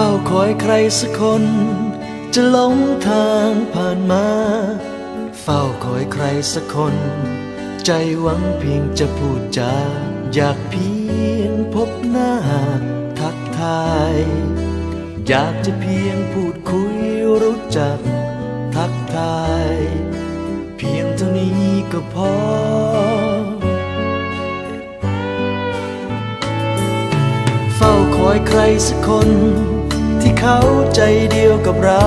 ้าคอยใครสักคน จะหลงทางผ่านมา เฝ้าคอยใครสักคน ใจหวังเพียงจะพูดจาอยากเพียงพบหน้าทักทาย อยากจะเพียงพูดคุยรู้จักทักทาย เพียงเท่านี้ก็พอเฝ้าคอยใครสักคน ที่เขาใจเดียวกับเรา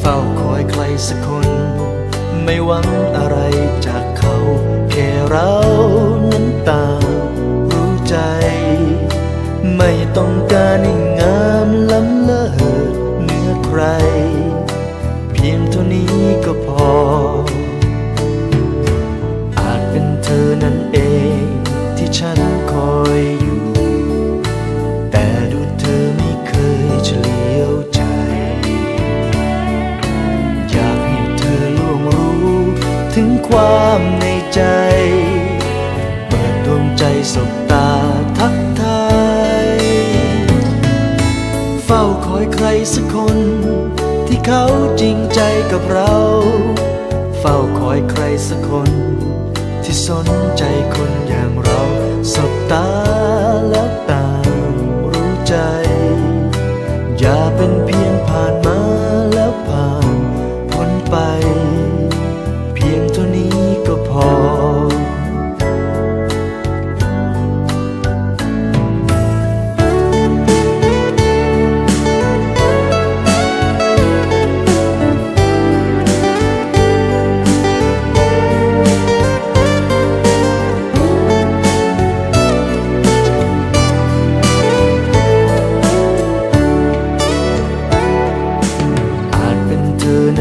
เฝ้าคอยใครสักคน ไม่หวังอะไรจากเขา แค่เรานั้นต่างรู้ใจ ไม่ต้องการให้งามล้ำเลิศเหนือใคร เพียงเท่านี้ก็พอ อาจเป็นเธอนั่นเองที่ฉัน ถึงความในใจ เปิดดวงใจสบตาทักทาย เฝ้าคอยใครสักคน ที่เขาจริงใจกับเรา เฝ้าคอยใครสักคน ที่สนใจคน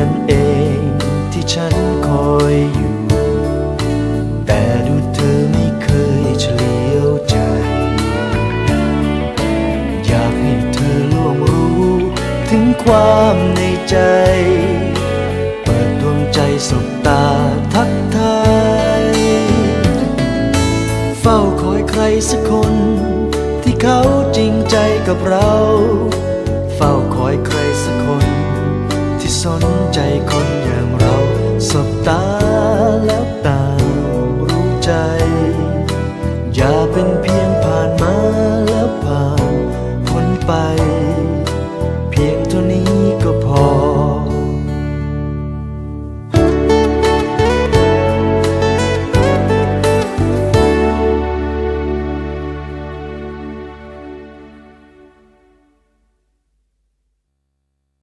นั่นเองที่ฉันคอยอยู่ แต่ดูเธอไม่เคยเฉลียวใจ อยากให้เธอล่วงรู้ ถึงความในใจ เปิดดวงใจสบตาทักทายเฝ้าคอยใครสักคน ที่เขาจริงใจกับเรา เฝ้าคอยใคร อย่าเป็นเพียงผ่านมาแล้วผ่านพ้นไป